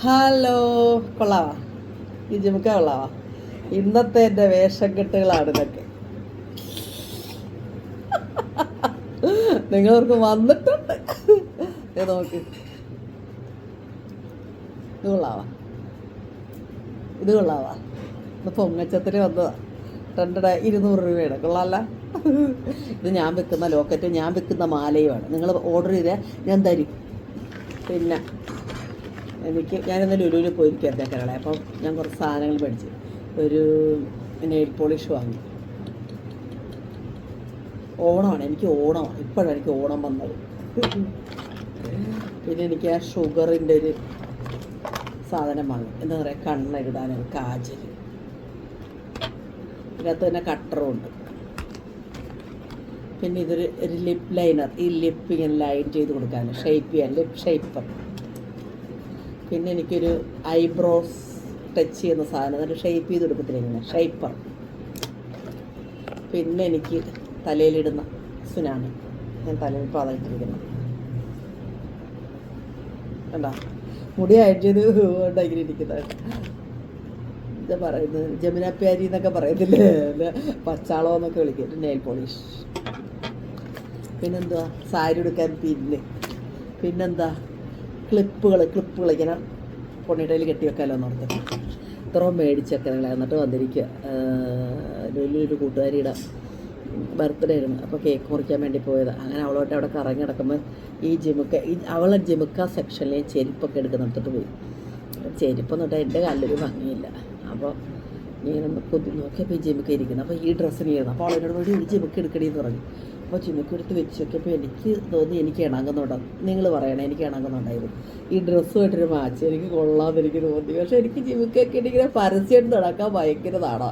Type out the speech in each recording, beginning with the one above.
Hello കൊള്ളാവാ ഈ ജിമുക്ക കൊള്ളാവാ ഇന്നത്തെ എന്റെ വേഷം കെട്ടുകളാണ് ഇതൊക്കെ. നിങ്ങൾക്ക് വന്നിട്ടുണ്ട്. നോക്ക്. ഇത് കൊള്ളാവാ. ഇത് കൊള്ളാവാ. ഇത് പൊങ്ങച്ചത്തിന് വന്നതാ. രണ്ടര ഇരുന്നൂറ് രൂപയാണ്. കൊള്ളാല്ല. ഇത് ഞാൻ വെക്കുന്ന ലോക്കറ്റ് ഞാൻ വെക്കുന്ന മാലയുമാണ്. നിങ്ങൾ ഓർഡർ ചെയ്താൽ ഞാൻ തരും. പിന്നെ എനിക്ക് ഞാനിന്ന് ലുലുവിൽ പോയിരിക്കുകയായിരുന്നു കേരള അപ്പം ഞാൻ കുറച്ച് സാധനങ്ങൾ മേടിച്ചു ഒരു നെയിൽ പോളിഷ് വാങ്ങി. ഓണമാണ് എനിക്ക് ഓണമാണ്. ഇപ്പോഴാണ് എനിക്ക് ഓണം വന്നത്. പിന്നെ എനിക്ക് ആ ഷുഗറിന്റെ ഒരു സാധനം വാങ്ങി. എന്താ പറയുക കണ്ണെഴുതാനൊരു കാജൽ ഇതിനകത്ത് തന്നെ കട്ടറും ഉണ്ട്. പിന്നെ ഇതൊരു ഒരു ലിപ് ലൈനർ ഈ ലിപ്പ് ഇങ്ങനെ ലൈൻ ചെയ്ത് കൊടുക്കാൻ ഷേപ്പ് ചെയ്യാൻ ലിപ് ഷേപ്പർ പിന്നെ എനിക്കൊരു ഐബ്രോസ് ടച്ച് ചെയ്യുന്ന സാധനം എന്നിട്ട് ഷേപ്പ് ചെയ്ത് കൊടുക്കത്തില്ല ഇങ്ങനെ ഷേപ്പർ പിന്നെ എനിക്ക് തലയിലിടുന്ന സുനാണ് ഞാൻ തലയിൽ പാതായിട്ടിരിക്കുന്നു കണ്ടാ? മുടി അയച്ചത് ഉണ്ടാക്കി ഇരിക്കുന്നത് എന്താ പറയുന്നത് ജമുന പ്യാരി എന്നൊക്കെ പറയത്തില്ലേ പച്ചാളോ എന്നൊക്കെ വിളിക്കും. നെയിൽ പോളിഷ് പിന്നെന്തുവാ? സാരി എടുക്കാൻ പിന്ന്. പിന്നെന്താ? ക്ലിപ്പുകൾ ക്ലിപ്പുകൾ ഇങ്ങനെ പൊണ്ണിട്ടയിൽ കെട്ടി വെക്കാമല്ലോ എന്ന് ഓർത്ത്. ഇത്രയും മേടിച്ചൊക്കെ ഞങ്ങൾ എന്നിട്ട് വന്നിരിക്കുക വലിയൊരു കൂട്ടുകാരിയുടെ ബർത്ത്ഡേ ആയിരുന്നു. അപ്പോൾ കേക്ക് മുറിക്കാൻ വേണ്ടി പോയത്. അങ്ങനെ അവളോട്ട് അവിടെ കറങ്ങി കിടക്കുമ്പോൾ ഈ ജിമുക്ക ഈ അവളെ ജിമുക്ക സെക്ഷനിലെ ചെരുപ്പൊക്കെ എടുക്കുന്നിടത്തോട്ട് പോയി. ചെരുപ്പ് എന്നിട്ട് എന്റെ കാലിലൊരു ഭംഗിയില്ല. അപ്പോൾ ഇങ്ങനെ കൊതി നോക്കിയപ്പോൾ ഈ ജിമുക്ക ഇരിക്കുന്നു. അപ്പോൾ ഈ ഡ്രസ്സിന് ഇരുന്നു അപ്പോൾ അവളോട് വേണ്ടി ഒരു ജിമുക്ക എടുക്കണേന്ന് പറഞ്ഞു. അപ്പോൾ ചിന്നക്കുരുത്ത് എടുത്ത് വെച്ച് നോക്കിയപ്പോൾ എനിക്ക് തോന്നി എനിക്ക് ഇണങ്ങുന്നുണ്ട്? നിങ്ങൾ പറയണേ എനിക്ക് ഇണങ്ങുന്നുണ്ടായിരുന്നു. ഈ ഡ്രസ്സുമായിട്ടൊരു മാച്ച് എനിക്ക് കൊള്ളാമെന്ന് എനിക്ക് തോന്നി. പക്ഷേ എനിക്ക് ജിമുക്കൊക്കെ ഇങ്ങനെ പരസ്യം നടക്കാൻ ഭയങ്കരതാണ്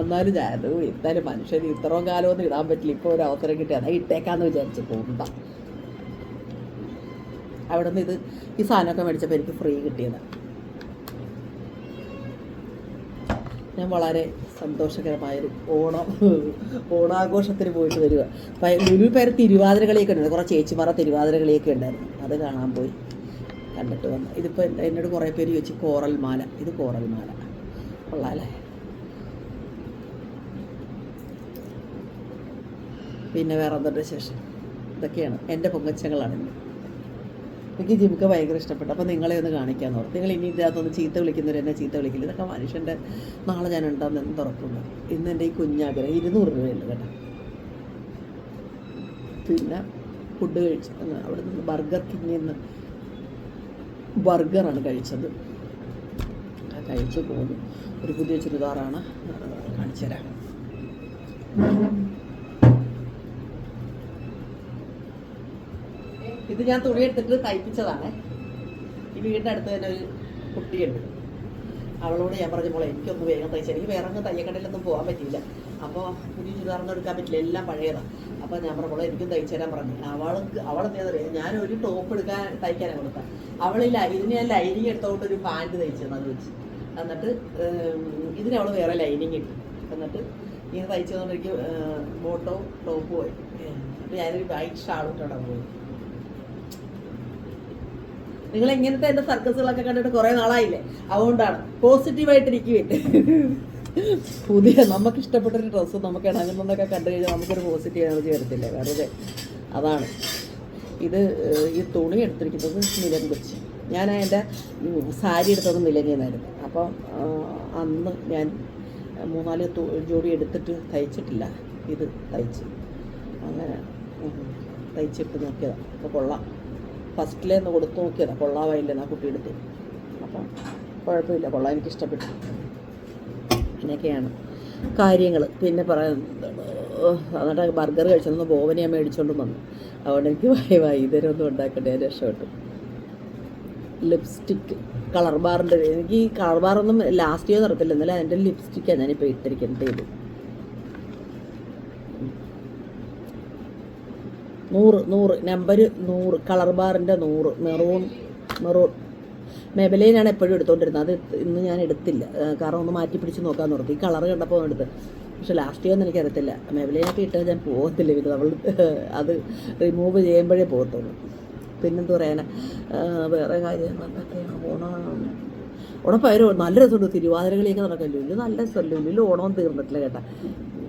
എന്നാലും ഞാൻ എന്തായാലും മനുഷ്യന് ഇത്രയും കാലമൊന്നും ഇടാൻ പറ്റില്ല. ഇപ്പോൾ ഒരു അവസരം കിട്ടിയ അതാ ഇട്ടേക്കാന്ന് വിചാരിച്ച് പോകണ്ട അവിടെ നിന്ന് ഇത് ഈ സാധനമൊക്കെ മേടിച്ചപ്പോൾ എനിക്ക് ഫ്രീ കിട്ടിയത്. ഞാൻ വളരെ സന്തോഷകരമായൊരു ഓണം ഓണാഘോഷത്തിന് പോയിട്ട് വരിക. ലുലു പേര് തിരുവാതിര കളിയൊക്കെ ഉണ്ടായിരുന്നു കുറേ ചേച്ചിമാറ തിരുവാതിര കളിയൊക്കെ ഉണ്ടായിരുന്നു. അത് കാണാൻ പോയി. കണ്ടിട്ട് വന്നു. ഇതിപ്പോൾ എന്നോട് കുറേ പേര് ചോദിച്ചു കോറൽ മാല ഇത് കോറൽ മാല കൊള്ളാമല്ലേ പിന്നെ വേറെ എന്തുണ്ട് ശേഷം ഇതൊക്കെയാണ്. എന്റെ പൊങ്ങച്ചങ്ങളാണ് ഇന്ന്. എനിക്ക് ജിമുക്ക ഭയങ്കര ഇഷ്ടപ്പെട്ടു. അപ്പോൾ നിങ്ങളെ ഒന്ന് കാണിക്കാമെന്ന് പറഞ്ഞു നിങ്ങൾ ഇനി ഇതിനകത്തൊന്ന് ചീത്ത വിളിക്കുന്നവർ എന്നെ ചീത്ത വിളിക്കില്ല. ഇതൊക്കെ മനുഷ്യന്റെ നാളെ ഞാൻ ഉണ്ടാകുന്ന തുറക്കുന്നു. ഇന്ന് എന്റെ ഈ കുഞ്ഞാഗ്രഹം ഇരുന്നൂറ് രൂപയുണ്ട് കേട്ടോ. പിന്നെ ഫുഡ് കഴിച്ചു അവിടെ നിന്ന് ബർഗർ കിങ്ങിൽ നിന്ന് ബർഗറാണ് കഴിച്ചത്. കഴിച്ചു പോകുന്നു. ഒരു പുതിയ ചുരിദാറാണ് കാണിച്ചു തരാം ഇത് ഞാൻ തുണി എടുത്തിട്ട് തയ്പ്പിച്ചതാണ്. ഈ വീടിന്റെ അടുത്ത് തന്നെ ഒരു കുട്ടിയുണ്ട്. അവളോട് ഞാൻ പറഞ്ഞു മോളെ എനിക്കൊന്ന് വേഗം തയ്ച്ചു. എനിക്ക് വേറെ ഒന്നും തയ്യക്കടയിലൊന്നും പോകാൻ പറ്റിയില്ല. അപ്പോൾ പുതിയ ചുരിദാറൊന്നും എടുക്കാൻ പറ്റില്ല. എല്ലാം പഴയതാണ് അപ്പോൾ ഞാൻ പറഞ്ഞ മോളെ എനിക്കും തയ്ച്ചു തരാൻ പറഞ്ഞു. അവൾക്ക് അവളെന്താ പറയുക ഞാൻ ഒരു ടോപ്പ് എടുക്കാൻ തയ്ക്കാനാണ് കൊടുത്തത് അവളില്ല ഇതിന് ഞാൻ ലൈനിങ് എടുത്തോണ്ട് ഒരു പാന്റ് തയ്ച്ചത് അത് വെച്ച്. എന്നിട്ട് ഇതിന് അവൾ വേറെ ലൈനിങ് ഇട്ടു. എന്നിട്ട് ഇങ്ങനെ തയ്ച്ചതുകൊണ്ട് എനിക്ക് ബോട്ടോ ടോപ്പ് പോയി എന്നിട്ട് ഞാനൊരു വൈറ്റ് ഷാൾ പോയി. നിങ്ങൾ ഇങ്ങനത്തെ എന്റെ സർക്കസുകളൊക്കെ കണ്ടിട്ട് കുറേ നാളായില്ലേ? അതുകൊണ്ടാണ്. പോസിറ്റീവായിട്ടിരിക്കുകയും പുതിയ നമുക്ക് ഇഷ്ടപ്പെട്ടൊരു ഡ്രസ്സ് നമുക്ക് ഇണങ്ങുന്നതൊക്കെ കണ്ടു കഴിഞ്ഞാൽ നമുക്കൊരു പോസിറ്റീവ് എനർജി വരത്തില്ലേ? വെറുതെ. അതാണ്. ഇത് ഈ തുണി എടുത്തിരിക്കുന്നത് മിലൻ കൊച്ചി. ഞാൻ എന്റെ സാരി എടുത്തത് മിലനിൽ നിന്നായിരുന്നു. അപ്പം അന്ന് ഞാൻ മൂന്നാൽ ജോഡി എടുത്തിട്ട് തയ്ച്ചിട്ടില്ല. ഇത് തയ്ച്ച്. അങ്ങനെ തയ്ച്ചിട്ട് നോക്കിയതാണ് അപ്പോൾ കൊള്ളാം. ഫസ്റ്റിലേന്ന് കൊടുത്ത് നോക്കിയതാണ് കൊള്ളാവായില്ലെന്ന് ആ കുട്ടി എടുത്ത്. അപ്പം കുഴപ്പമില്ല കൊള്ളാൻ എനിക്ക് ഇഷ്ടപ്പെട്ടു അങ്ങനെയൊക്കെയാണ് കാര്യങ്ങൾ പിന്നെ പറയാൻ എന്നിട്ട് ബർഗർ കഴിച്ചൊന്ന് ബോവനെ ഞാൻ മേടിച്ചുകൊണ്ട് വന്നു. അതുകൊണ്ട് എനിക്ക് വായി വൈകുന്നേരമൊന്നും ഉണ്ടാക്കട്ടെ ഞാൻ രക്ഷപ്പെട്ടു. ലിപ്സ്റ്റിക്ക് കളർ ബാറിന്റെ എനിക്ക് ഈ കളർ ബാറൊന്നും ലാസ്റ്റ് ചെയ്യാൻ നിർത്തില്ല എന്നാലും അതിന്റെ ലിപ്സ്റ്റിക്കാണ് ഞാനിപ്പോൾ ഇട്ടിരിക്കുന്നത്. ഇത് നൂറ് നൂറ് നമ്പർ നൂറ് കളർ ബാറിന്റെ നൂറ് മെറൂൺ മെറൂൺ മെബലൈനാണ് എപ്പോഴും എടുത്തുകൊണ്ടിരുന്നത് അത് ഇന്ന് ഞാൻ എടുത്തില്ല. കാരണം ഒന്ന് മാറ്റി പിടിച്ച് നോക്കാൻ നിർത്തി കളർ കണ്ടപ്പോൾ എടുത്ത്. പക്ഷെ ലാസ്റ്റ് ചെയ്യാൻ എനിക്കറിയത്തില്ല. മേബലേനൊക്കെ ഇട്ടാൽ ഞാൻ പോകത്തില്ല. ഇത് നമ്മൾ അത് റിമൂവ് ചെയ്യുമ്പോഴേ പോകത്തുള്ളൂ. പിന്നെന്ത് പറയാനാ? വേറെ കാര്യം ഓണം ഓണപ്പയർ നല്ല രസമുണ്ട്. തിരുവാതിരകളിയൊക്കെ നടക്കാൻ ഇല്ല നല്ല രസമല്ലോ? ഇല്ല ഓണം തീർന്നിട്ടില്ല കേട്ടാ.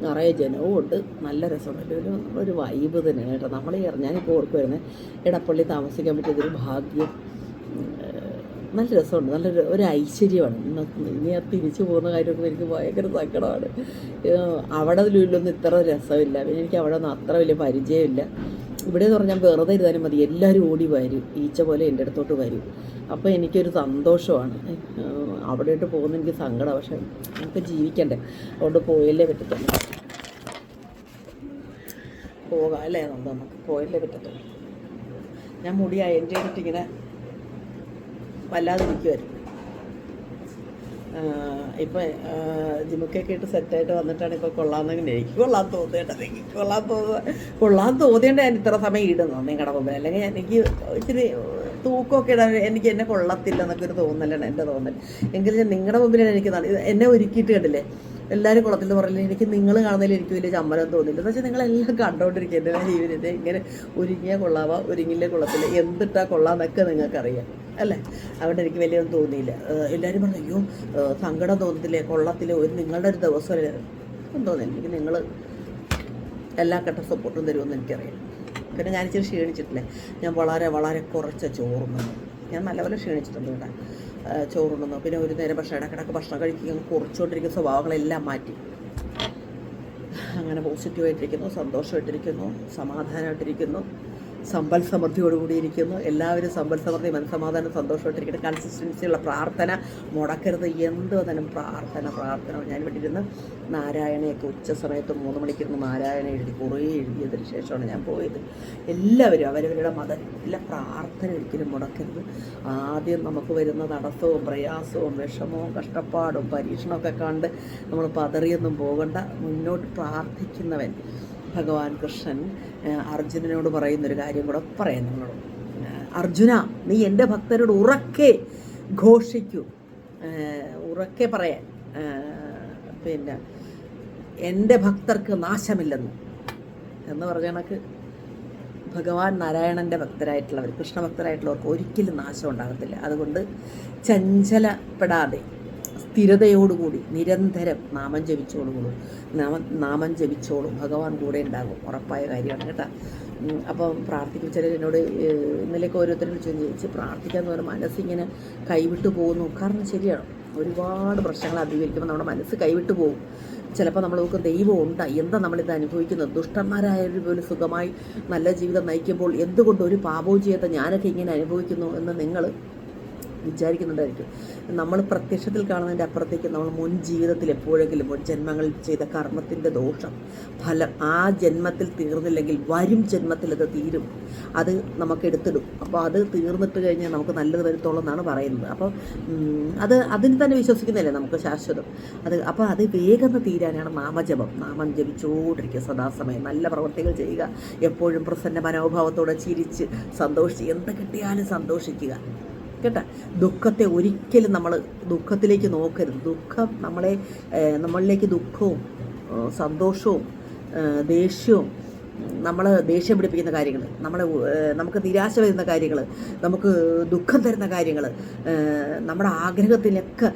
നിറയെ ജനവും ഉണ്ട് നല്ല രസമുണ്ട്. ഒരു ഒരു വൈബ് തന്നെയാണ് കേട്ടോ. നമ്മൾ ഞാനിപ്പോൾ ഓർക്കുമായിരുന്നേ ഇടപ്പള്ളി താമസിക്കാൻ പറ്റിയതൊരു ഭാഗ്യം. നല്ല രസമുണ്ട്. നല്ലൊരു ഒരു ഐശ്വര്യമാണ്. ഇനി ആ തിരിച്ചു പോകുന്ന കാര്യമൊക്കെ എനിക്ക് ഭയങ്കര സങ്കടമാണ്. അവിടെ ലുലൊന്നും ഇത്ര രസമില്ല. പിന്നെ എനിക്ക് അവിടെ ഒന്നും അത്ര വലിയ പരിചയമില്ല. ഇവിടെ എന്ന് പറഞ്ഞാൽ വെറുതെ ഇരുന്നാലും മതി. എല്ലാവരും ഓടി വരും. ഈച്ച പോലെ എന്റെ അടുത്തോട്ട് വരും. അപ്പോൾ എനിക്കൊരു സന്തോഷമാണ്. അവിടെയിട്ട് പോകുന്ന എനിക്ക് സങ്കടമാണ് പക്ഷേ നമുക്ക് ജീവിക്കണ്ടേ? അവിടെ പോയല്ലേ പറ്റത്തുള്ളൂ. പോകാം അല്ലേ നമുക്ക് പോയല്ലേ പറ്റത്തുള്ളൂ. ഞാൻ മുടി അയൺ ചെയ്തിട്ട് ഇങ്ങനെ വല്ലാതെ ഇരിക്കുമായിരുന്നു ഇപ്പം ജിമുക്കൊക്കെ ഇട്ട് സെറ്റായിട്ട് വന്നിട്ടാണ് ഇപ്പോൾ കൊള്ളാമെന്നെങ്കിൽ എനിക്ക് കൊള്ളാൻ തോന്നിയേട്ടത് എനിക്ക് കൊള്ളാൻ തോന്നുക കൊള്ളാൻ തോന്നിയേണ്ട ഞാൻ ഇത്ര സമയം ഇടുന്നു നിങ്ങളുടെ മുമ്പിൽ അല്ലെങ്കിൽ എനിക്ക് ഇച്ചിരി തൂക്കമൊക്കെ ഇടാൻ എനിക്ക് എന്നെ കൊള്ളത്തില്ല എന്നൊക്കെ ഒരു തോന്നലാണ് എന്റെ തോന്നൽ. എങ്കിലും നിങ്ങളുടെ മുമ്പിലാണ് എനിക്ക് എന്നെ ഒരുക്കിയിട്ട് കണ്ടില്ലേ? എല്ലാവരും കുളത്തിൽ പറഞ്ഞില്ല എനിക്ക് നിങ്ങൾ കാണുന്നതിൽ എനിക്ക് വലിയ ചമ്മലം തോന്നില്ല എന്ന് വെച്ചാൽ നിങ്ങളെല്ലാം കണ്ടോണ്ടിരിക്കുക. എന്റെ ജീവിതത്തെ ഇങ്ങനെ ഒരുങ്ങിയ കൊള്ളാവാ ഒരുങ്ങിയ കുളത്തിൽ എന്തിട്ടാ കൊള്ളാന്നൊക്കെ നിങ്ങൾക്കറിയാം. അല്ലേ? അവിടെ എനിക്ക് വലിയൊന്നും തോന്നിയില്ല. എല്ലാവരും പറഞ്ഞു അയ്യോ സങ്കടം തോന്നത്തില്ലേ കൊള്ളത്തിൽ ഒരു നിങ്ങളുടെ ഒരു ദിവസമല്ലേ ഒന്നും തോന്നില്ല എനിക്ക് നിങ്ങൾ എല്ലാ ഘട്ട സപ്പോർട്ടും തരുമെന്ന് എനിക്കറിയാം. പിന്നെ ഞാൻ ഇച്ചിരി ക്ഷീണിച്ചിട്ടില്ലേ? ഞാൻ വളരെ വളരെ കുറച്ച് ചോറുന്നു ഞാൻ നല്ലപോലെ ക്ഷീണിച്ചിട്ടുണ്ട് കേട്ടോ. ഏഹ് ചോറുണ്ണുന്നു പിന്നെ ഒരു നേരം ഭക്ഷണം ഇടക്കിടക്ക് ഭക്ഷണം കഴിക്കുകയും കുറച്ചുകൊണ്ടിരിക്കുന്ന സ്വഭാവങ്ങളെല്ലാം മാറ്റി. അങ്ങനെ പോസിറ്റീവായിട്ടിരിക്കുന്നു സന്തോഷമായിട്ടിരിക്കുന്നു സമാധാനമായിട്ടിരിക്കുന്നു. സമ്പൽ സമൃദ്ധിയോടുകൂടി ഇരിക്കുന്നു. എല്ലാവരും സമ്പൽ സമൃദ്ധി മനസ്സമാധാനം സന്തോഷമായിട്ടിരിക്കട്ടെ കൺസിസ്റ്റൻസിയുള്ള പ്രാർത്ഥന മുടക്കരുത്. എന്ത് തന്നെ പ്രാർത്ഥന പ്രാർത്ഥന. ഞാൻ ഇവിടെ ഇരുന്ന് നാരായണയൊക്കെ ഉച്ച സമയത്ത് മൂന്ന് മണിക്കിരുന്ന് നാരായണ എഴുതി കുറേ എഴുതിയതിന് ശേഷമാണ് ഞാൻ പോയത്. എല്ലാവരും അവരവരുടെ മതത്തിലെ പ്രാർത്ഥന ഒരിക്കലും മുടക്കരുത്. ആദ്യം നമുക്ക് വരുന്ന തടസ്സവും പ്രയാസവും വിഷമവും കഷ്ടപ്പാടും പരീക്ഷണമൊക്കെ കണ്ട് നമ്മൾ പതറിയൊന്നും പോകണ്ട. മുന്നോട്ട് പ്രാർത്ഥിക്കുന്നവൻ ഭഗവാൻ കൃഷ്ണൻ അർജുനനോട് പറയുന്നൊരു കാര്യം കൂടെ പറയാം നിങ്ങളോട്. അർജുന നീ എന്റെ ഭക്തരോട് ഉറക്കെ ഘോഷിക്കൂ. ഉറക്കെ പറയാൻ. പിന്നെ എന്റെ ഭക്തർക്ക് നാശമില്ലെന്ന്. എന്ന് പറഞ്ഞ കണക്ക് ഭഗവാൻ നാരായണന്റെ ഭക്തരായിട്ടുള്ളവർ കൃഷ്ണഭക്തരായിട്ടുള്ളവർക്ക് ഒരിക്കലും നാശം ഉണ്ടാകത്തില്ല. അതുകൊണ്ട് ചഞ്ചലപ്പെടാതെ സ്ഥിരതയോടുകൂടി നിരന്തരം നാമം ജപിച്ചോളൂ നാമം നാമം ജപിച്ചോളും. ഭഗവാൻ കൂടെ ഉണ്ടാകും. ഉറപ്പായ കാര്യമാണ് കേട്ടോ. അപ്പം പ്രാർത്ഥിക്കും. ചിലർ എന്നോട് ഇന്നലെയൊക്കെ ഓരോരുത്തരും വിളിച്ചു ചോദിച്ച് പ്രാർത്ഥിക്കാന്ന് പറഞ്ഞാൽ മനസ്സിങ്ങനെ കൈവിട്ടു പോകുന്നു. കാരണം ശരിയാണ്. ഒരുപാട് പ്രശ്നങ്ങൾ അഭിമുഖീകരിക്കുമ്പോൾ നമ്മുടെ മനസ്സ് കൈവിട്ടു പോകും. ചിലപ്പോൾ നമ്മൾ നോക്കും ദൈവം ഉണ്ട് എന്താ നമ്മളിത് അനുഭവിക്കുന്നത്? ദുഷ്ടന്മാരായവർ പോലും സുഖമായി നല്ല ജീവിതം നയിക്കുമ്പോൾ എന്തുകൊണ്ട് ഒരു പാപവും ചെയ്യാത്ത ഞാനൊക്കെ ഇങ്ങനെ അനുഭവിക്കുന്നു എന്ന് നിങ്ങൾ വിചാരിക്കുന്നുണ്ടായിരിക്കും. നമ്മൾ പ്രത്യക്ഷത്തിൽ കാണുന്നതിന്റെ അപ്പുറത്തേക്ക് നമ്മൾ മുൻ ജീവിതത്തിൽ എപ്പോഴെങ്കിലും മുൻ ജന്മങ്ങളിൽ ചെയ്ത കർമ്മത്തിന്റെ ദോഷം ഫലം ആ ജന്മത്തിൽ തീർന്നില്ലെങ്കിൽ വരും ജന്മത്തിൽ അത് തീരും. അത് നമുക്ക് എടുത്തിടും. അപ്പോൾ അത് തീർന്നിട്ട് കഴിഞ്ഞാൽ നമുക്ക് നല്ലത് വരുത്തോളം എന്നാണ് പറയുന്നത്. അപ്പോൾ അത് അതിന് തന്നെ വിശ്വസിക്കുന്നില്ലേ നമുക്ക് ശാശ്വതം? അത് അപ്പോൾ അത് വേഗം തീരാനാണ് നാമജപം. നാമം ജപിച്ചുകൊണ്ടിരിക്കുക സദാസമയം. നല്ല പ്രവർത്തികൾ ചെയ്യുക. എപ്പോഴും പ്രസന്ന മനോഭാവത്തോടെ ചിരിച്ച് സന്തോഷിച്ച് എന്ത് കിട്ടിയാലും സന്തോഷിക്കുക. കേട്ടോ ദുഃഖത്തെ ഒരിക്കലും നമ്മൾ ദുഃഖത്തിലേക്ക് നോക്കരുത്. ദുഃഖം നമ്മളെ നമ്മളിലേക്ക് ദുഃഖവും സന്തോഷവും ദേഷ്യവും നമ്മൾ ദേഷ്യം പിടിപ്പിക്കുന്ന കാര്യങ്ങൾ നമ്മളെ നമുക്ക് നിരാശ വരുന്ന കാര്യങ്ങൾ നമുക്ക് ദുഃഖം തരുന്ന കാര്യങ്ങൾ നമ്മുടെ ആഗ്രഹത്തിലൊക്കെ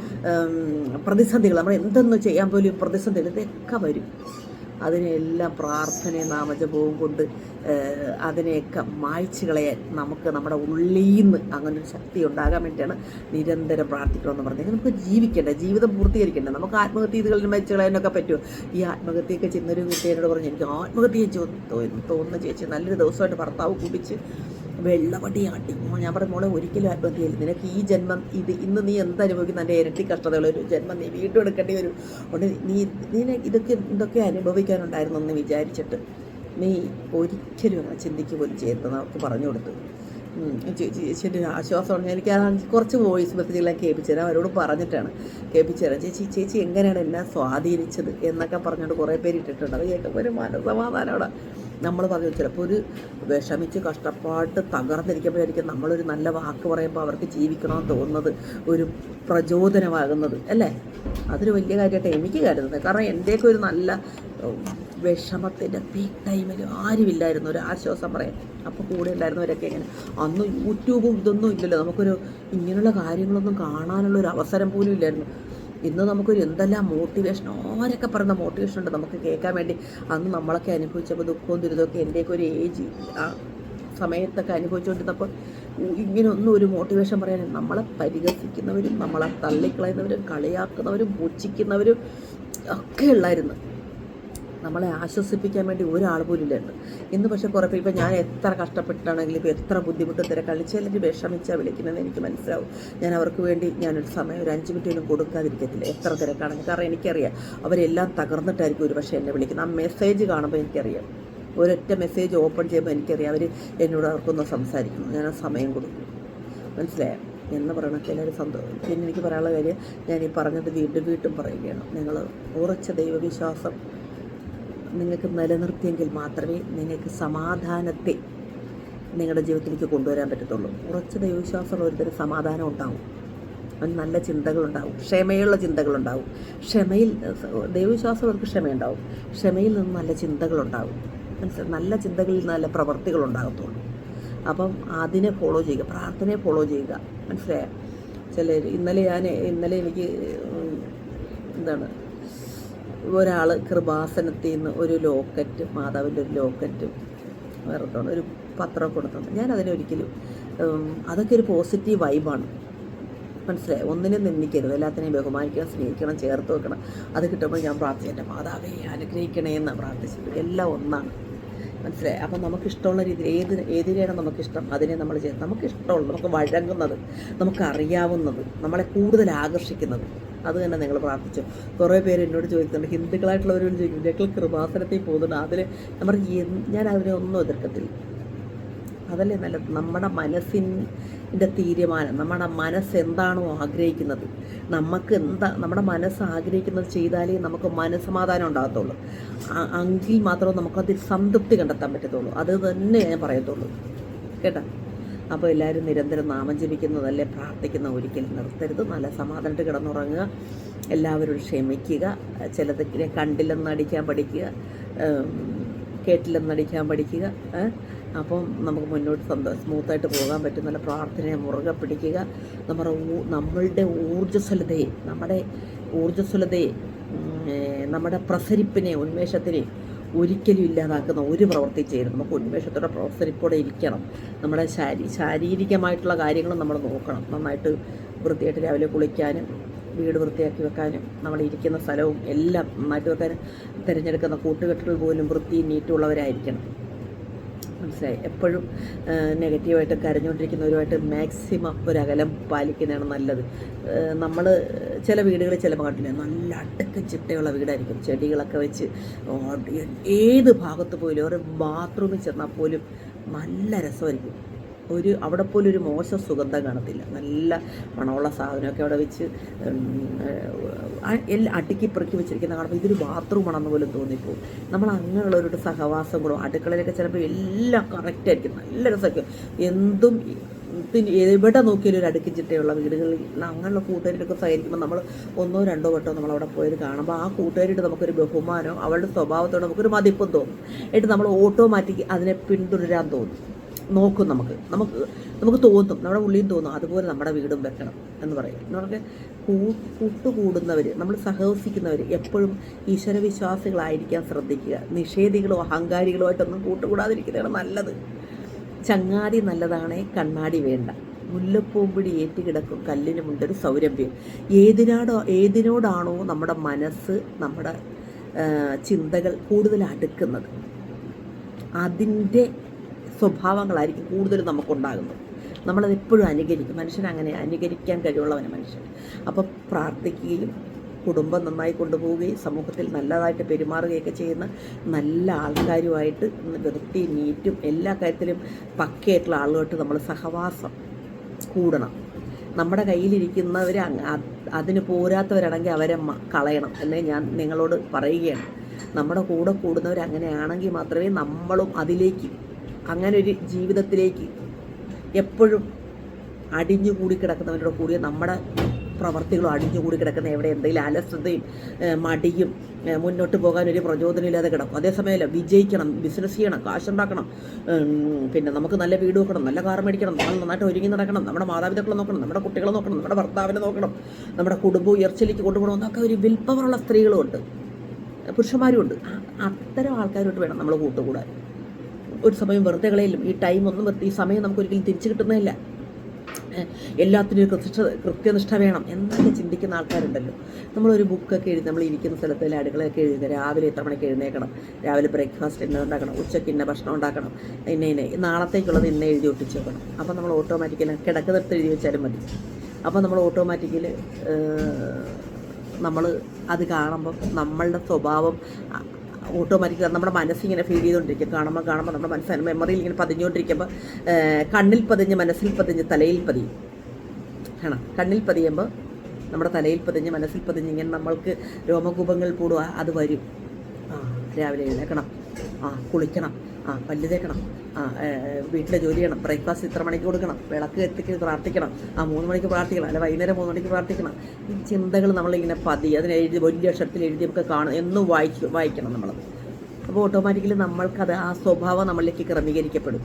പ്രതിസന്ധികൾ നമ്മൾ എന്തെന്ന് ചെയ്യാൻ പോലും പ്രതിസന്ധികൾ ഇതൊക്കെ വരും. അതിനെല്ലാം പ്രാർത്ഥനയും നാമജപവും കൊണ്ട് അതിനെയൊക്കെ മായ്ച്ചു കളയാൻ നമുക്ക് നമ്മുടെ ഉള്ളിൽ നിന്ന് അങ്ങനെ ഒരു ശക്തി ഉണ്ടാകാൻ വേണ്ടിയാണ് നിരന്തരം പ്രാർത്ഥിക്കണമെന്ന് പറഞ്ഞത്. നമുക്ക് ജീവിക്കേണ്ട? ജീവിതം പൂർത്തീകരിക്കേണ്ട? നമുക്ക് ആത്മഹത്യ ചെയ്തുകളിൽ മരിച്ചു കളയാനൊക്കെ പറ്റുമോ? ഈ ആത്മഹത്യയൊക്കെ ചെന്നൊരു കുട്ടിയോട് പറഞ്ഞു എനിക്ക് ആത്മഹത്യ തോന്നുന്നു ചേച്ചി. നല്ലൊരു ദിവസമായിട്ട് ഭർത്താവ് കുടിച്ച് വെള്ളവടി ആട്ടി. ഞാൻ പറഞ്ഞു മോളെ ഒരിക്കലും ആത്മഹത്യ ചെയ്യില്ല നിനക്ക് ഈ ജന്മം ഇത് ഇന്ന് നീ എന്ത് അനുഭവിക്കുന്ന എന്റെ ഇരട്ടി കഷ്ടതകൾ ഒരു ജന്മം നീ വീണ്ടും എടുക്കേണ്ടി വരും. അതുകൊണ്ട് നീ നീനെ ഇതൊക്കെ ഇതൊക്കെ അനുഭവിക്കാനുണ്ടായിരുന്നു എന്ന് വിചാരിച്ചിട്ട് നീ ഒരിക്കലും അങ്ങനെ ചിന്തിക്കുക പോലും ചെയ്യരുതെന്ന് അവർക്ക് പറഞ്ഞു കൊടുത്തു. ചേച്ചിയുടെ ആശ്വാസമാണ് എനിക്ക് ആ കുറച്ച് വോയിസ് മെസ്സേജെല്ലാം കേൾപ്പിച്ചു തരാം. അവരോട് പറഞ്ഞിട്ടാണ് കേൾപ്പിച്ചു തരാം. ചേച്ചി ചേച്ചി എങ്ങനെയാണ് എന്നെ സ്വാധീനിച്ചത് എന്നൊക്കെ പറഞ്ഞുകൊണ്ട് കുറേ പേര് ഇട്ടിട്ടുണ്ട്. അത് കേൾക്കുമ്പോൾ ഒരു മനസമാധാനമാണ് നമ്മൾ പറഞ്ഞു ചിലപ്പോൾ ഒരു വിഷമിച്ച് കഷ്ടപ്പാട്ട് തകർന്നിരിക്കുമ്പോഴായിരിക്കും നമ്മളൊരു നല്ല വാക്ക് പറയുമ്പോൾ അവർക്ക് ജീവിക്കണമെന്ന് തോന്നുന്നത് ഒരു പ്രചോദനമാകുന്നത് അല്ലേ? അതൊരു വലിയ കാര്യമായിട്ട് എനിക്ക് കരുതുന്നത്. കാരണം എന്റെയൊക്കെ ഒരു നല്ല വിഷമത്തിന്റെ പീക്ക് ടൈമിൽ ആരുമില്ലായിരുന്നു ഒരു ആശ്വാസം പറയാൻ. അപ്പോൾ കൂടെ ഉണ്ടായിരുന്നവരൊക്കെ ഇങ്ങനെ. അന്ന് യൂട്യൂബും ഇതൊന്നും ഇല്ലല്ലോ. നമുക്കൊരു ഇങ്ങനെയുള്ള കാര്യങ്ങളൊന്നും കാണാനുള്ള ഒരു അവസരം പോലും ഇല്ലായിരുന്നു. ഇന്ന് നമുക്കൊരു എന്തെല്ലാം മോട്ടിവേഷൻ ആരൊക്കെ പറയുന്ന മോട്ടിവേഷൻ ഉണ്ട് നമുക്ക് കേൾക്കാൻ വേണ്ടി? അന്ന് നമ്മളൊക്കെ അനുഭവിച്ചപ്പോൾ ദുഃഖവും ദുരിതമൊക്കെ എന്റെയൊക്കെ ഒരു ഏജ് ആ സമയത്തൊക്കെ അനുഭവിച്ചുകൊണ്ടിരുന്നപ്പോൾ ഇങ്ങനെ ഒന്നും ഒരു മോട്ടിവേഷൻ പറയാൻ നമ്മളെ പരിഹസിക്കുന്നവരും നമ്മളെ തള്ളിക്കളയുന്നവരും കളിയാക്കുന്നവരും പൂച്ചിക്കുന്നവരും ഒക്കെ ഉള്ളായിരുന്നു. നമ്മളെ ആശ്വസിപ്പിക്കാൻ വേണ്ടി ഒരാൾ പോലും ഇല്ലായിരുന്നു. ഇന്ന് പക്ഷേ കുറേ ഇപ്പം ഞാൻ എത്ര കഷ്ടപ്പെട്ടാണെങ്കിലും ഇപ്പോൾ എത്ര ബുദ്ധിമുട്ട് തിരക്കാളി ചിലർ വിഷമിച്ചാൽ വിളിക്കുന്നതെന്ന് എനിക്ക് മനസ്സിലാവും. ഞാൻ അവർക്ക് വേണ്ടി ഞാനൊരു സമയം ഒരു അഞ്ച് മിനിറ്റ് പോലും കൊടുക്കാതിരിക്കത്തില്ല. എത്ര തിരക്കാണെങ്കിൽ കാരണം എനിക്കറിയാം അവരെല്ലാം തകർന്നിട്ടായിരിക്കും ഒരു പക്ഷേ എന്നെ വിളിക്കുന്നത്. ആ മെസ്സേജ് കാണുമ്പോൾ എനിക്കറിയാം. ഒരൊറ്റ മെസ്സേജ് ഓപ്പൺ ചെയ്യുമ്പോൾ എനിക്കറിയാം അവർ എന്നോട് അവർക്കൊന്ന് സംസാരിക്കുന്നു. ഞാൻ ആ സമയം കൊടുക്കും. മനസ്സിലായോ? എന്ന് പറയണൊക്കെ എല്ലാവരും സന്തോഷം. പിന്നെ എനിക്ക് പറയാനുള്ള കാര്യം ഞാൻ ഈ പറഞ്ഞത് വീണ്ടും വീണ്ടും പറയുകയാണ്. നിങ്ങൾ ഉറച്ച ദൈവവിശ്വാസം നിങ്ങൾക്ക് നിലനിർത്തിയെങ്കിൽ മാത്രമേ നിങ്ങൾക്ക് സമാധാനത്തെ നിങ്ങളുടെ ജീവിതത്തിലേക്ക് കൊണ്ടുവരാൻ പറ്റത്തുള്ളൂ. ഉറച്ച ദൈവവിശ്വാസമുള്ള ഒരുതരം സമാധാനം ഉണ്ടാവും. അവന് നല്ല ചിന്തകളുണ്ടാവും. ക്ഷമയുള്ള ചിന്തകളുണ്ടാവും. ക്ഷമയിൽ ദൈവവിശ്വാസമുള്ളവർക്ക് ക്ഷമയുണ്ടാവും. ക്ഷമയിൽ നിന്ന് നല്ല ചിന്തകളുണ്ടാവും. മനസ്സിലായി നല്ല ചിന്തകളിൽ നല്ല പ്രവർത്തികളുണ്ടാകത്തുള്ളൂ അപ്പം അതിനെ ഫോളോ ചെയ്യുക പ്രാർത്ഥനയെ ഫോളോ ചെയ്യുക. മനസ്സിലായ? ചില ഇന്നലെ ഞാൻ ഇന്നലെ എനിക്ക് എന്താണ് ഒരാൾ കൃപാസനത്തിൽ നിന്ന് ഒരു ലോക്കറ്റ് മാതാവിന്റെ ഒരു ലോക്കറ്റ് വേറെ ഒരു പത്രം കൊടുത്തുണ്ട് ഞാൻ അതിനൊരിക്കലും അതൊക്കെ ഒരു പോസിറ്റീവ് വൈബാണ് മനസ്സിലായി? ഒന്നിനും നിന്ദിക്കരുത്. എല്ലാത്തിനെയും ബഹുമാനിക്കണം സ്നേഹിക്കണം ചേർത്ത് വെക്കണം. അത് കിട്ടുമ്പോൾ ഞാൻ പ്രാർത്ഥിച്ചു എന്റെ മാതാവേ അനുഗ്രഹിക്കണേ എന്ന് പ്രാർത്ഥിച്ചത് എല്ലാം ഒന്നാണ്. മനസ്സിലായി? അപ്പം നമുക്കിഷ്ടമുള്ള രീതിയിൽ ഏത് ഏതിനെയാണ് നമുക്കിഷ്ടം? അതിനെ നമ്മൾ ചെയ്യുന്നത് നമുക്ക് ഇഷ്ടമുള്ളത് നമുക്ക് വഴങ്ങുന്നത് നമുക്ക് അറിയാവുന്നത് നമ്മളെ കൂടുതൽ ആകർഷിക്കുന്നത്. അത് തന്നെ നിങ്ങൾ പ്രാർത്ഥിച്ചു. കുറേ പേര് എന്നോട് ചോദിക്കുന്നുണ്ട് ഹിന്ദുക്കളായിട്ടുള്ളവരോട് ചോദിക്കും ഞങ്ങൾ കൃപാസനത്തിൽ പോകുന്നുണ്ട്. അതിൽ നമ്മൾ ഞാൻ അതിനെ ഒന്നും എതിർക്കത്തില്ല. അതല്ലേ നല്ലത്? നമ്മുടെ മനസ്സിന്റെ തീരുമാനം നമ്മുടെ മനസ്സ് എന്താണോ ആഗ്രഹിക്കുന്നത്. നമുക്ക് എന്താ നമ്മുടെ മനസ്സ് ആഗ്രഹിക്കുന്നത് ചെയ്താലേ നമുക്ക് മനസ്സമാധാനം ഉണ്ടാകത്തുള്ളൂ. അങ്കിൽ മാത്രമേ നമുക്കതിൽ സംതൃപ്തി കണ്ടെത്താൻ പറ്റത്തുള്ളൂ. അത് തന്നെ ഞാൻ പറയത്തുള്ളൂ. കേട്ടോ? അപ്പോൾ എല്ലാവരും നിരന്തരം നാമം ജപിക്കുന്നതല്ലേ പ്രാർത്ഥിക്കുന്ന ഒരിക്കലും നിർത്തരുത്. നല്ല സമാധാനത്തിൽ കിടന്നുറങ്ങുക. എല്ലാവരും ക്ഷമിക്കുക. ചിലതൊക്കെ കണ്ടില്ലെന്ന് അടിക്കാൻ പഠിക്കുക കേട്ടില്ലെന്നടിക്കാൻ പഠിക്കുക? അപ്പം നമുക്ക് മുന്നോട്ട് സന്തോഷം സ്മൂത്തായിട്ട് പോകാൻ പറ്റും. നല്ല പ്രാർത്ഥനയെ മുറുകെ പിടിക്കുക. നമ്മുടെ നമ്മളുടെ ഊർജസ്വലതയെ നമ്മുടെ ഊർജസ്വലതയെ നമ്മുടെ പ്രസരിപ്പിനെ ഉന്മേഷത്തിനെ ഒരിക്കലും ഇല്ലാതാക്കുന്ന ഒരു പ്രവൃത്തി ചെയ്യരുത് നമുക്ക് ഉന്മേഷത്തോടെ പ്രസരിപ്പോടെ ഇരിക്കണം. നമ്മുടെ ശാരീ ശാരീരികമായിട്ടുള്ള കാര്യങ്ങളും നമ്മൾ നോക്കണം. നന്നായിട്ട് വൃത്തിയായിട്ട് രാവിലെ കുളിക്കാനും വീട് വൃത്തിയാക്കി വെക്കാനും നമ്മൾ ഇരിക്കുന്ന സ്ഥലവും എല്ലാം നന്നായിട്ട് വെക്കാനും തിരഞ്ഞെടുക്കുന്ന കൂട്ടുകെട്ടുകൾ പോലും വൃത്തിയും നീറ്റുള്ളവരായിരിക്കണം മനസ്സിലായി. എപ്പോഴും നെഗറ്റീവായിട്ട് കരഞ്ഞുകൊണ്ടിരിക്കുന്നവരുമായിട്ട് മാക്സിമം ഒരു അകലം പാലിക്കുന്നതാണ് നല്ലത്. നമ്മൾ ചില വീടുകളിൽ ചിലപ്പോൾ കണ്ടില്ലേ നല്ല അടുക്ക ചിട്ടയുള്ള വീടായിരിക്കും. ചെടികളൊക്കെ വെച്ച് ഏത് ഭാഗത്ത് പോലും ഒരു ബാത്റൂമിൽ ചെന്നാൽ പോലും നല്ല രസമായിരിക്കും. ഒരു അവിടെ പോലും ഒരു മോശം സുഗന്ധം കാണത്തില്ല. നല്ല മണമുള്ള സാധനമൊക്കെ അവിടെ വെച്ച് എല്ലാം അടുക്കി പെറുക്കി വെച്ചിരിക്കുന്ന കാണുമ്പോൾ ഇതൊരു ബാത്റൂം ആണെന്ന് പോലും തോന്നിപ്പോകും നമ്മൾ അങ്ങനെയുള്ളവരുടെ സഹവാസം കൂടും. അടുക്കളയിലൊക്കെ ചിലപ്പോൾ എല്ലാം കറക്റ്റായിരിക്കും നല്ല രസമൊക്കെ എന്തും പിന്നെ എവിടെ നോക്കിയാലും ഒരു അടുക്കി ചിട്ടയുള്ള വീടുകളിൽ അങ്ങനെയുള്ള കൂട്ടുകാരിലൊക്കെ സഹകരിക്കുമ്പോൾ നമ്മൾ ഒന്നോ രണ്ടോ വട്ടോ നമ്മൾ അവിടെ പോയത് കാണുമ്പോൾ ആ കൂട്ടുകാരിയുടെ നമുക്കൊരു ബഹുമാനം അവളുടെ സ്വഭാവത്തോട് നമുക്കൊരു മതിപ്പും തോന്നും. എന്നിട്ട് നമ്മൾ ഓട്ടോമാറ്റിക് അതിനെ പിന്തുടരാൻ തോന്നും. നോക്കും നമുക്ക്. നമുക്ക് നമുക്ക് തോന്നും. നമ്മുടെ ഉള്ളിൽ തോന്നും. അതുപോലെ നമ്മുടെ വീടും വെക്കണം എന്ന് പറയും. നമുക്ക് കൂട്ടുകൂടുന്നവർ നമ്മൾ സഹവസിക്കുന്നവർ എപ്പോഴും ഈശ്വരവിശ്വാസികളായിരിക്കാൻ ശ്രദ്ധിക്കുക. നിഷേധികളോ അഹങ്കാരികളോ ആയിട്ടൊന്നും കൂട്ടുകൂടാതിരിക്കുന്നതാണ് നല്ലത്. ചങ്ങാതി നല്ലതാണ് കണ്ണാടി വേണ്ട. മുല്ലപ്പൂമ്പിടി ഏറ്റുകിടക്കും കല്ലിനുമുണ്ടൊരു സൗരഭ്യം. ഏതിനാടോ ഏതിനോടാണോ നമ്മുടെ മനസ്സ് നമ്മുടെ ചിന്തകൾ കൂടുതൽ അടുക്കുന്നത്? അതിന്റെ സ്വഭാവങ്ങളായിരിക്കും കൂടുതൽ നമുക്കുണ്ടാകുന്നത്. നമ്മളത് എപ്പോഴും അനുകരിക്കും. മനുഷ്യൻ അങ്ങനെ അനുകരിക്കാൻ കഴിവുള്ളവന് മനുഷ്യൻ. അപ്പോൾ പ്രാർത്ഥിക്കുകയും കുടുംബം നന്നായി കൊണ്ടുപോവുകയും സമൂഹത്തിൽ നല്ലതായിട്ട് പെരുമാറുകയൊക്കെ ചെയ്യുന്ന നല്ല ആൾക്കാരുമായിട്ട് വൃത്തി നീറ്റും എല്ലാ കാര്യത്തിലും പക്കയായിട്ടുള്ള ആളുമായിട്ട് നമ്മൾ സഹവാസം കൂടണം. നമ്മുടെ കയ്യിലിരിക്കുന്നവർ അതിന് പോരാത്തവരാണെങ്കിൽ അവരെ കളയണം എന്നേ ഞാൻ നിങ്ങളോട് പറയുകയാണ്. നമ്മുടെ കൂടെ കൂടുന്നവർ അങ്ങനെയാണെങ്കിൽ മാത്രമേ നമ്മളും അതിലേക്ക് അങ്ങനെ ഒരു ജീവിതത്തിലേക്ക് എപ്പോഴും അടിഞ്ഞു കൂടി കിടക്കുന്നവരുടെ കൂടിയ നമ്മുടെ പ്രവർത്തികളും അടിഞ്ഞുകൂടി കിടക്കുന്ന എവിടെ എന്തെങ്കിലും അലസതയും മടിയും മുന്നോട്ട് പോകാൻ ഒരു പ്രചോദനമില്ലാതെ കിടക്കും. അതേസമയമല്ല വിജയിക്കണം ബിസിനസ് ചെയ്യണം കാശുണ്ടാക്കണം പിന്നെ നമുക്ക് നല്ല വീട് വെക്കണം നല്ല കാർ മേടിക്കണം നമ്മൾ നന്നായിട്ട് ഒരുങ്ങി നടക്കണം നമ്മുടെ മാതാപിതാക്കളെ നോക്കണം നമ്മുടെ കുട്ടികളെ നോക്കണം നമ്മുടെ ഭർത്താവിനെ നോക്കണം നമ്മുടെ കുടുംബം ഉയർച്ചയിലേക്ക് കൊണ്ടുപോകണം എന്നൊക്കെ ഒരു വിൽപ്പവറുള്ള സ്ത്രീകളുമുണ്ട് പുരുഷന്മാരും ഉണ്ട് ആ- അത്തരം ആൾക്കാരോട്ട് വേണം നമ്മൾ കൂട്ടുകൂടാൻ. ഒരു സമയം വെറുതെ കളയിലും. ഈ ടൈം ഒന്നും ഈ സമയം നമുക്ക് ഒരിക്കലും തിരിച്ചു കിട്ടുന്നതില്ല. ഏഹ് എല്ലാത്തിനും ഒരു കൃത്യനിഷ്ഠ കൃത്യനിഷ്ഠ വേണം എന്നൊക്കെ ചിന്തിക്കുന്ന ആൾക്കാരുണ്ടല്ലോ. നമ്മളൊരു ബുക്കൊക്കെ എഴുതി നമ്മൾ ഇരിക്കുന്ന സ്ഥലത്ത് അടുക്കളയൊക്കെ എഴുതി രാവിലെ എത്ര മണിക്ക് എഴുന്നേക്കണം? രാവിലെ ബ്രേക്ക്ഫാസ്റ്റ് ഇന്ന ഉണ്ടാക്കണം ഉച്ചയ്ക്ക് ഇന്ന ഭക്ഷണം ഉണ്ടാക്കണം ഇന്ന ഇന്ന നാളത്തേക്കുള്ളത് ഇന്ന എഴുതി ഒട്ടിച്ച് വെക്കണം. അപ്പോൾ നമ്മൾ ഓട്ടോമാറ്റിക്കലി കിടക്കുന്നിടത്ത് എഴുതി വെച്ചാലും മതി. അപ്പോൾ നമ്മൾ ഓട്ടോമാറ്റിക്കലി നമ്മൾ അത് കാണുമ്പോൾ നമ്മളുടെ സ്വഭാവം ഓട്ടോമാറ്റിക്കലി നമ്മുടെ മനസ്സിങ്ങനെ ഫീൽ ചെയ്തുകൊണ്ടിരിക്കും. കാണുമ്പോൾ കാണുമ്പോൾ നമ്മുടെ മനസ്സ് മെമ്മറിയിൽ ഇങ്ങനെ പതിഞ്ഞുകൊണ്ടിരിക്കുമ്പോൾ കണ്ണിൽ പതിഞ്ഞ് മനസ്സിൽ പതിഞ്ഞ് തലയിൽ പതിയും. ആണ്. കണ്ണിൽ പതിയുമ്പോൾ നമ്മുടെ തലയിൽ പതിഞ്ഞ് മനസ്സിൽ പതിഞ്ഞ് ഇങ്ങനെ നമ്മൾക്ക് രോമകൂപങ്ങൾ കൂടുക അത് വരും. ആ രാവിലെ എഴുന്നേക്കണം ആ കുളിക്കണം. ആ പല്ല് തേക്കണം ആ വീട്ടിലെ ജോലി ചെയ്യണം. ബ്രേക്ക്ഫാസ്റ്റ് ഇത്ര മണിക്ക് കൊടുക്കണം. വിളക്ക് എത്തിക്ക് പ്രാർത്ഥിക്കണം. ആ മൂന്ന് മണിക്ക് പ്രാർത്ഥിക്കണം. അല്ല വൈകുന്നേരം മൂന്ന് മണിക്ക് പ്രാർത്ഥിക്കണം. ഈ ചിന്തകൾ നമ്മളിങ്ങനെ പതി അതിനെ എഴുതി വലിയ അക്ഷരത്തിൽ എഴുതി നമുക്ക് കാണും എന്നും വായിക്കും വായിക്കണം നമ്മളത് അപ്പോൾ ഓട്ടോമാറ്റിക്കലി നമ്മൾക്കത് ആ സ്വഭാവം നമ്മളിലേക്ക് ക്രമീകരിക്കപ്പെടും.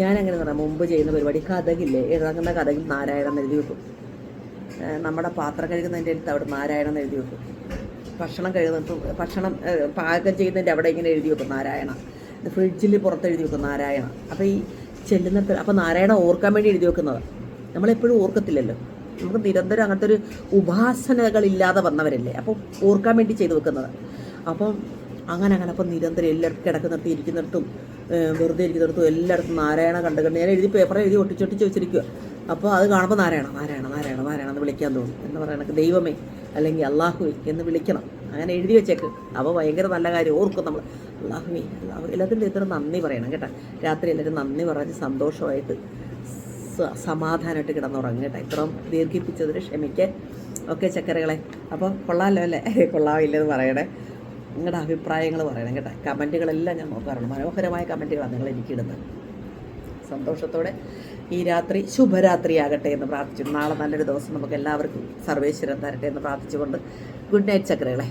ഞാനങ്ങനെ പറയാം മുമ്പ് ചെയ്യുന്ന പരിപാടി കഥകില്ലേ? ഇറങ്ങുന്ന കഥകിൽ നാരായണം എഴുതി വെക്കും. നമ്മുടെ പാത്രം കഴുകുന്നതിന്റെ അടുത്ത് അവിടെ നാരായണം എഴുതി വെക്കും. ഭക്ഷണം കഴുകുന്നത് ഭക്ഷണം പാകം ചെയ്യുന്നതിന്റെ അവിടെ ഇങ്ങനെ എഴുതി വെക്കും നാരായണ ഫ്രിഡ്ജിൽ പുറത്ത് എഴുതി വെക്കും നാരായണ. അപ്പോൾ ഈ ചെല്ലുന്ന അപ്പോൾ നാരായണ ഓർക്കാൻ വേണ്ടി എഴുതി വെക്കുന്നത്. നമ്മളെപ്പോഴും ഓർക്കത്തില്ലല്ലോ. നമുക്ക് നിരന്തരം അങ്ങനത്തെ ഒരു ഉപാസനകളില്ലാതെ വന്നവരല്ലേ. അപ്പോൾ ഓർക്കാൻ വേണ്ടി ചെയ്തു വെക്കുന്നത്. അപ്പം അങ്ങനെ അങ്ങനെ. അപ്പം നിരന്തരം എല്ലായിടത്തും കിടക്കുന്നിടത്തും ഇരിക്കുന്നിടത്തും വെറുതെ ഇരിക്കുന്നിടത്തും എല്ലായിടത്തും നാരായണ കണ്ട് കണ്ട് ഞാൻ എഴുതി പേപ്പർ എഴുതി ഒട്ടിച്ചൊട്ടിച്ച് വെച്ചിരിക്കുക അപ്പോൾ അത് കാണുമ്പോൾ നാരായണ നാരായണ നാരായണ നാരായണ എന്ന് വിളിക്കാൻ തോന്നും. എന്ന് പറയണക്ക് ദൈവമേ അല്ലെങ്കിൽ അള്ളാഹുവേ എന്ന് വിളിക്കണം. അങ്ങനെ എഴുതി വെച്ചേക്ക്. അപ്പോൾ ഭയങ്കര നല്ല കാര്യം. ഓർക്കും നമ്മൾ അള്ളാഹുവേ അള്ളാഹു എല്ലാത്തിനും ഇത്ര നന്ദി പറയണം കേട്ടോ. രാത്രി എല്ലാവരും നന്ദി പറഞ്ഞ് സന്തോഷമായിട്ട് സമാധാനമായിട്ട് കിടന്നുറങ്ങും കേട്ടോ. ഇത്രയും ദീർഘിപ്പിച്ചതിന് ക്ഷമിക്കാൻ ഓക്കെ ചക്കരകളെ. അപ്പോൾ കൊള്ളാമല്ലോ അല്ലേ? കൊള്ളാമില്ലെന്ന് പറയണേ. നിങ്ങളുടെ അഭിപ്രായങ്ങൾ പറയണം കേട്ടോ. കമന്റുകളെല്ലാം ഞാൻ നോക്കാറുണ്ട്. മനോഹരമായ കമന്റുകളാണ് നിങ്ങൾ എനിക്കിടുന്നത് സന്തോഷത്തോടെ ഈ രാത്രി ശുഭരാത്രി ആകട്ടെ എന്ന് പ്രാർത്ഥിച്ചു. നാളെ നല്ലൊരു ദിവസം നമുക്ക് എല്ലാവർക്കും സർവേശ്വരൻ തരട്ടെ എന്ന് പ്രാർത്ഥിച്ചുകൊണ്ട് ഗുഡ് നൈറ്റ് ചക്രകളെ.